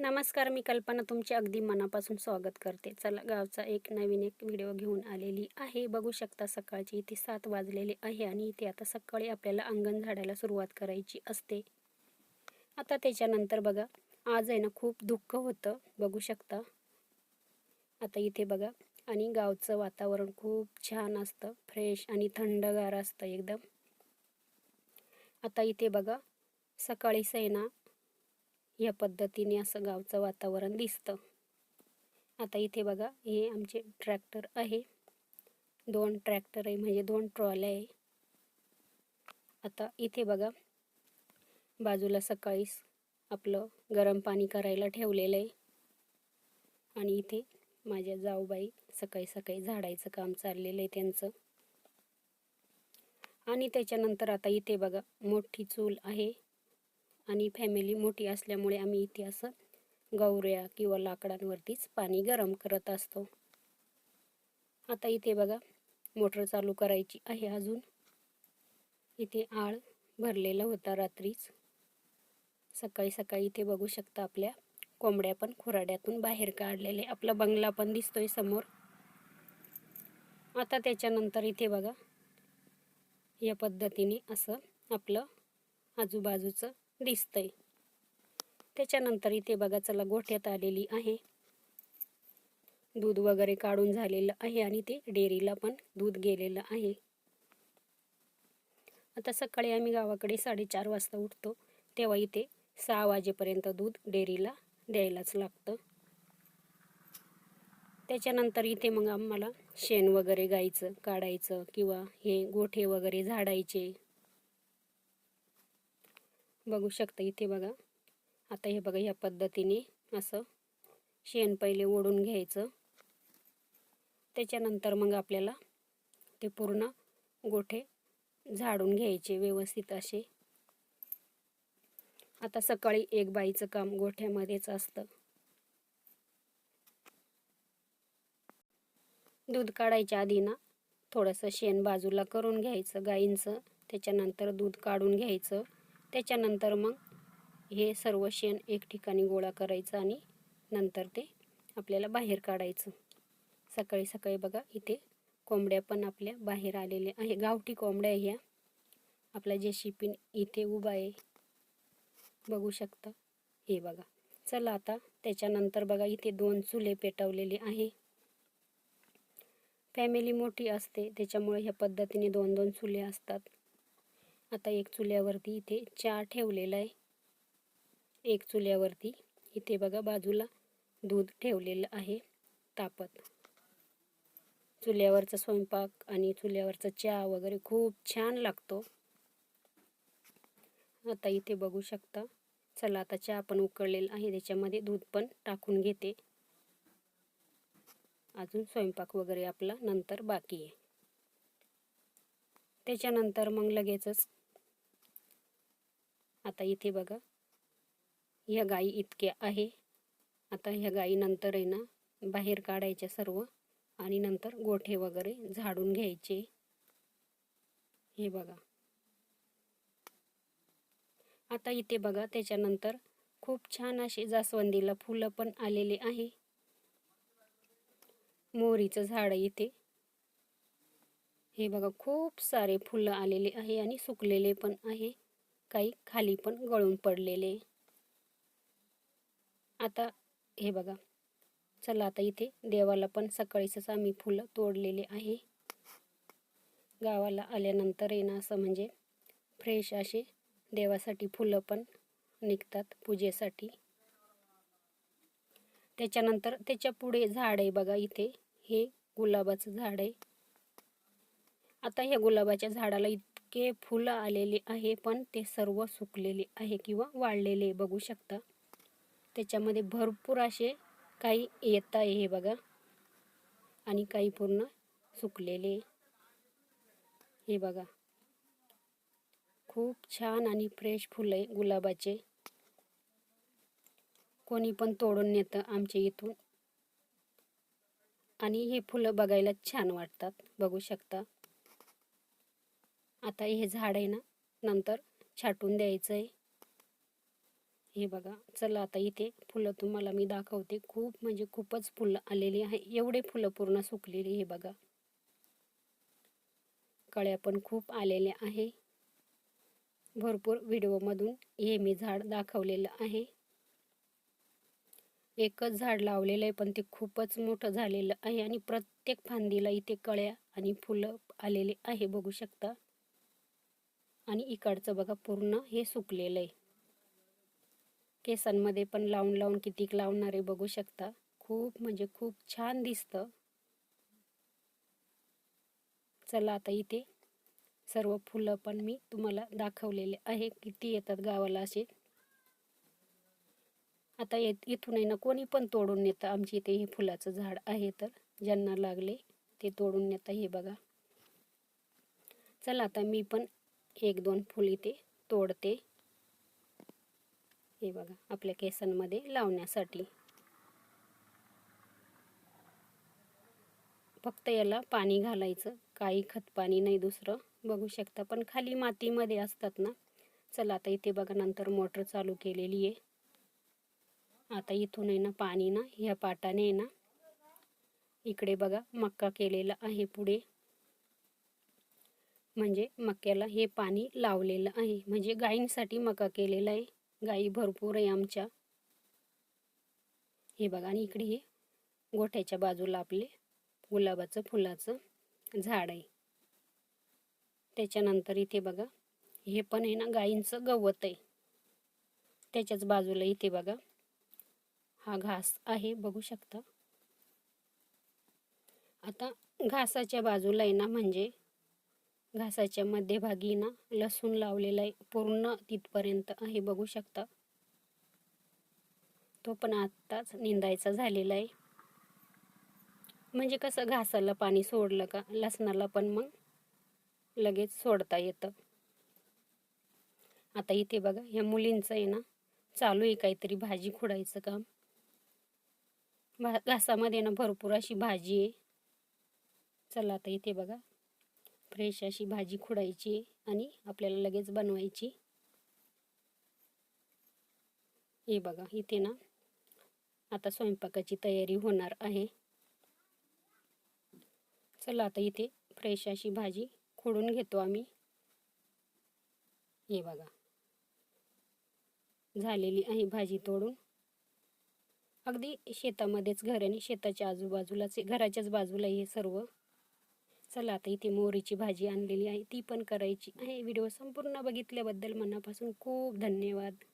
नमस्कार मी कल्पना तुमचे अगदी मनापासून स्वागत करते. चला गावचा एक नवीन एक व्हिडिओ घेऊन आलेली आहे. बघू शकता सकाळची इथे सात वाजलेले आहे आणि इथे आता सकाळी आपल्याला अंगण झाडायला सुरुवात करायची असते. आता त्याच्यानंतर बघा आज आहे ना खूप दुःख होतं. बघू शकता. आता इथे बघा आणि गावचं वातावरण खूप छान असतं. फ्रेश आणि थंडगार असतं एकदम. आता इथे बघा सकाळीच आहे ना या पद्धतीने असं गावचं वातावरण दिसतं. आता इथे बघा हे आमचे ट्रॅक्टर आहे. दोन ट्रॅक्टर आहे म्हणजे दोन ट्रॉल्या आहे. आता इथे बघा बाजूला सकाळीच आपलं गरम पाणी करायला ठेवलेलं आहे. आणि इथे माझ्या जाऊबाई सकाळी सकाळी झाडायचं काम चाललेलं आहे त्यांचं. आणि त्याच्यानंतर आता इथे बघा मोठी चूल आहे. आणि फॅमिली मोठी असल्यामुळे आम्ही इथे असं गौऱ्या किंवा लाकडांवरतीच पाणी गरम करत असतो. आता इथे बघा मोटर चालू करायची आहे अजून. इथे आळ भरलेला होता रात्रीच. सकाळी सकाळी इथे बघू शकता आपल्या कोंबड्या पण खुराड्यातून बाहेर काढलेले. आपला बंगला पण दिसतोय समोर. आता त्याच्यानंतर इथे बघा या पद्धतीने असं आपलं आजूबाजूचं दिसतंय. त्याच्यानंतर इथे बघा चला गोठ्यात आलेली आहे. दूध वगैरे काढून झालेलं आहे आणि ते डेअरीला पण दूध गेलेलं आहे. आता सकाळी आम्ही गावाकडे साडेचार वाजता उठतो. तेव्हा इथे सहा वाजेपर्यंत दूध डेअरीला द्यायलाच लागतं. त्याच्यानंतर इथे मग आम्हाला शेण वगैरे गायचं काढायचं किंवा हे गोठे वगैरे झाडायचे. बघू शकता इथे बघा. आता हे बघा ह्या पद्धतीने असं शेण पहिले ओढून घ्यायचं. त्याच्यानंतर मग आपल्याला ते पूर्ण गोठे झाडून घ्यायचे व्यवस्थित असे. आता सकाळी एक बाईचं काम गोठ्यामध्येच असतं. दूध काढायच्या आधी ना थोडंसं शेण बाजूला करून घ्यायचं गाईंचं. त्याच्यानंतर दूध काढून घ्यायचं. त्याच्यानंतर मग हे सर्व शेण एक ठिकाणी गोळा करायचं आणि नंतर ते आपल्याला बाहेर काढायचं. सकाळी सकाळी बघा इथे कोंबड्या पण आपल्या बाहेर आलेल्या आहे. गावठी कोंबड्या ह्या. आपला जे शिपिन इथे उभा आहे. बघू शकता. हे बघा. चला आता त्याच्यानंतर बघा इथे दोन चुले पेटवलेले आहे. फॅमिली मोठी असते त्याच्यामुळे ह्या पद्धतीने दोन दोन चुले असतात. आता एक चुल्यावरती इथे चहा ठेवलेला आहे. एक चुल्यावरती इथे बघा बाजूला दूध ठेवलेलं आहे तापत. चुल्यावरचा स्वयंपाक आणि चुल्यावरचा चहा वगैरे खूप छान लागतो. आता इथे बघू शकता चला आता चहा पण उकळलेला आहे त्याच्यामध्ये दूध पण टाकून घेते. अजून स्वयंपाक वगैरे आपला नंतर बाकी आहे. त्याच्यानंतर मग लगेचच आता इथे बघा. ह्या गाई इतक्या आहे. आता ह्या गाई नंतर आहे ना बाहेर काढायच्या सर्व आणि नंतर गोठे वगैरे झाडून घ्यायचे. हे बघा. आता इथे बघा त्याच्यानंतर खूप छान असे जास्वंदीला फुलं पण आलेले आहे. मोहरीचं झाड इथे. हे बघा खूप सारे फुलं आलेले आहे आणि सुकलेले पण आहे. काही खाली पण गळून पडलेले. आता हे बघा. चला आता इथे देवाला पण सकाळीच आम्ही फुलं तोडलेले आहे. गावाला आल्यानंतर येणं असं म्हणजे फ्रेश असे देवासाठी फुलं पण निघतात पूजेसाठी. त्याच्यानंतर त्याच्या पुढे झाड आहे बघा इथे. हे गुलाबाचं झाड आहे. आता ह्या गुलाबाच्या झाडाला इतके फुलं आलेले आहे पण ते सर्व सुकलेले आहे किंवा वाळलेले बघू शकता. त्याच्यामध्ये भरपूर असे काही येत आहे हे बघा. आणि काही पूर्ण सुकलेले. हे बघा. खूप छान आणि फ्रेश फुलं आहे गुलाबाचे. कोणी पण तोडून नेतं आमच्या इथून. आणि हे फुलं बघायला छान वाटतात. बघू शकता. आता हे झाड आहे ना नंतर छाटून द्यायचं आहे. हे बघा चला आता इथे फुलं तुम्हाला मी दाखवते. खूप म्हणजे खूपच फुलं आलेली आहे. एवढे फुलं पूर्ण सुकलेली हे बघा. कळ्या पण खूप आलेल्या आहे. भरपूर व्हिडिओमधून हे मी झाड दाखवलेलं आहे. एकच झाड लावलेलं आहे पण ते खूपच मोठं झालेलं आहे. आणि प्रत्येक फांदीला इथे कळ्या आणि फुलं आलेले आहे बघू शकता. आणि इकडचं बघा पूर्ण हे सुकलेलं आहे केसांमध्ये पण लावून लावून कितीक लावणारे बघू शकता. खूप म्हणजे खूप छान दिसतं. चला आता इथे सर्व फुलं पण मी तुम्हाला दाखवलेले आहे. किती येतात गावाला असे. आता येत इथून आहे ना कोणी पण तोडून नेतं. आमच्या इथे हे फुलाचं झाड आहे तर ज्यांना लागले ते तोडून नेतं हे बघा. चला आता मी पण एक दोन फुल इथे तोडते. हे बघा आपल्या केसांमध्ये लावण्यासाठी. फक्त याला पाणी घालायचं काही खत पाणी नाही दुसरं. बघू शकता पण खाली मातीमध्ये असतात ना. चला आता इथे बघा नंतर मोटर चालू केलेली आहे. आता इथून आहे ना पाणी ना ह्या पाटाने आहे ना. इकडे बघा मक्का केलेला आहे पुढे. म्हणजे मक्याला हे पाणी लावलेलं आहे. म्हणजे गायींसाठी मका केलेला आहे. गाई भरपूर आहे आमच्या. हे बघा आणि इकडे हे गोठ्याच्या बाजूला आपले गुलाबाचं फुलाचं झाड आहे. त्याच्यानंतर इथे बघा हे पण आहे ना गाईंचं गवत आहे. त्याच्याच बाजूला इथे बघा हा घास आहे बघू शकता. आता घासाच्या बाजूला आहे ना म्हणजे घासाच्या मध्यभागी ना लसूण लावलेला आहे. पूर्ण तिथपर्यंत हे बघू शकता. तो पण आत्ताच निंदायचा झालेला आहे. म्हणजे कसं घासाला पाणी सोडलं का लसणाला पण मग लगेच सोडता येतं. आता इथे बघा ह्या मुलींचं आहे ना चालू आहे काहीतरी भाजी खुडायचं काम. भा घासामध्ये ना भरपूर अशी भाजी आहे. चला आता इथे बघा. फ्रेश अशी भाजी खोडायची आणि आपल्याला लगेच बनवायची. हे बघा इथे ना आता स्वयंपाकाची तयारी होणार आहे. चला आता इथे फ्रेश अशी भाजी खोडून घेतो आम्ही. हे बघा. झालेली आहे भाजी तोडून. अगदी शेतामध्येच घर आणि शेताच्या आजूबाजूलाच घराच्याच बाजूला हे सर्व. चला आता इथे मोहरीची भाजी आणलेली आहे ती पण करायची आहे. व्हिडिओ संपूर्ण बघितल्याबद्दल मनापासून खूप धन्यवाद.